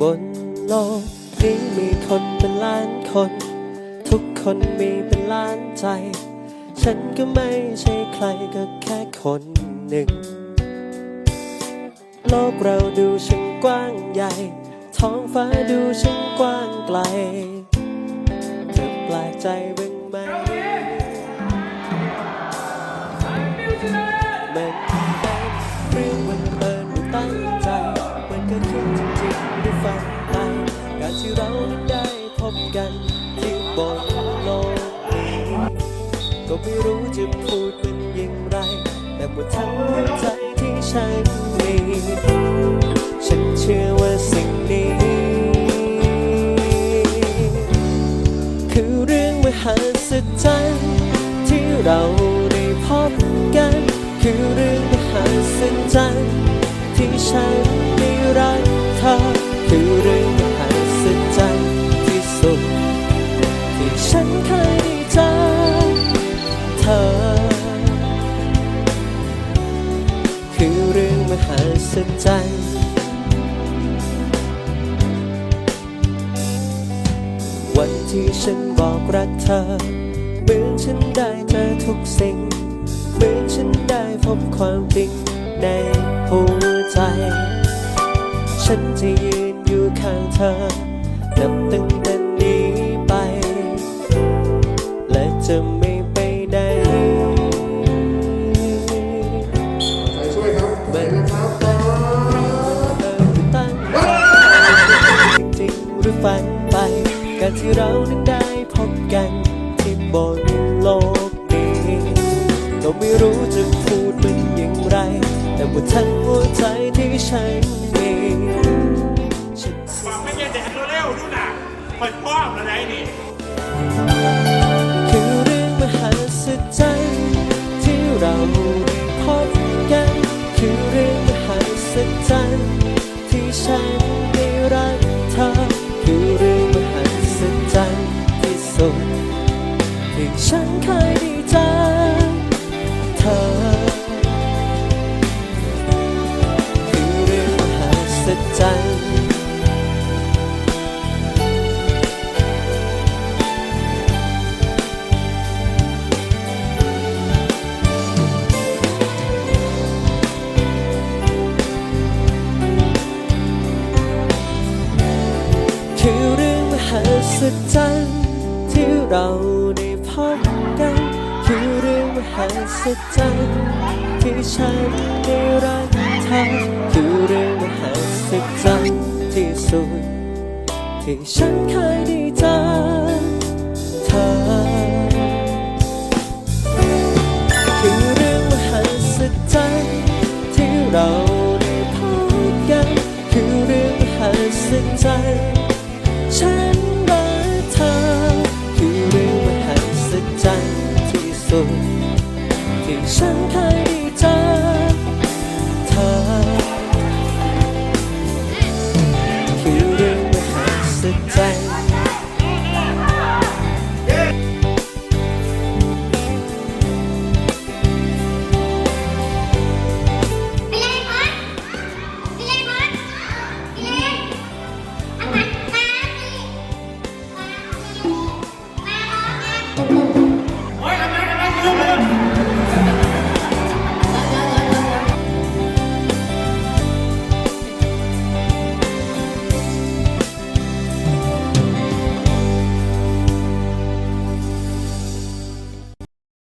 บนโลกนี้มีคนเป็นล้านคน ทุกคนมีเป็นล้านใจ ฉันก็ไม่ใช่ใครก็แค่คนหนึ่ง โลกเราดูช่างกว้างใหญ่ ท้องฟ้าดูช่างกว้างไกลเธอแปลกใจบ้างไหม ที่เราได้พบกันที่บนโลกนี้ก็ไม่รู้จะพูดมันอย่างไร แต่หมดทั้งหัวใจที่ฉันมีฉันเชื่อว่าสิ่งนี้ คือเรื่องมหัศจรรย์ที่เราได้พบกัน คือเรื่องมหัศจรรย์ที่ฉัน คือเรื่องมหัศจรรย์วันที่ฉันบอกรักเธอ เหมือนฉันได้เจอทุกสิ่ง เหมือนฉันได้พบความจริงในหัวใจ ฉันจะยืนอยู่ข้างเธอ นับตั้งแต่นี้ไป และจะไม่ ฝันไป การที่เรานั้นได้พบกัน ที่บนโลกนี้ก็ไม่รู้จะพูดมันอย่างไร แต่หมดทั้งหัวใจที่ฉันมีฉัน ฝากไม่ใช่แดดเร็วๆดูน่ะเปิดป้อมอะไรนี่ ศจรรย์ที่เราได้พบกัน คือเรื่องมหัศจรรย์ที่ฉันได้รักเธอคือเรื่องมหัศจรรย์ที่สุด ที่ฉันเคยได้เจอเธอคือเรื่องมหัศจรรย์ที่เราได้พบกัน คือเรื่องมหัศจรรย์ 啊！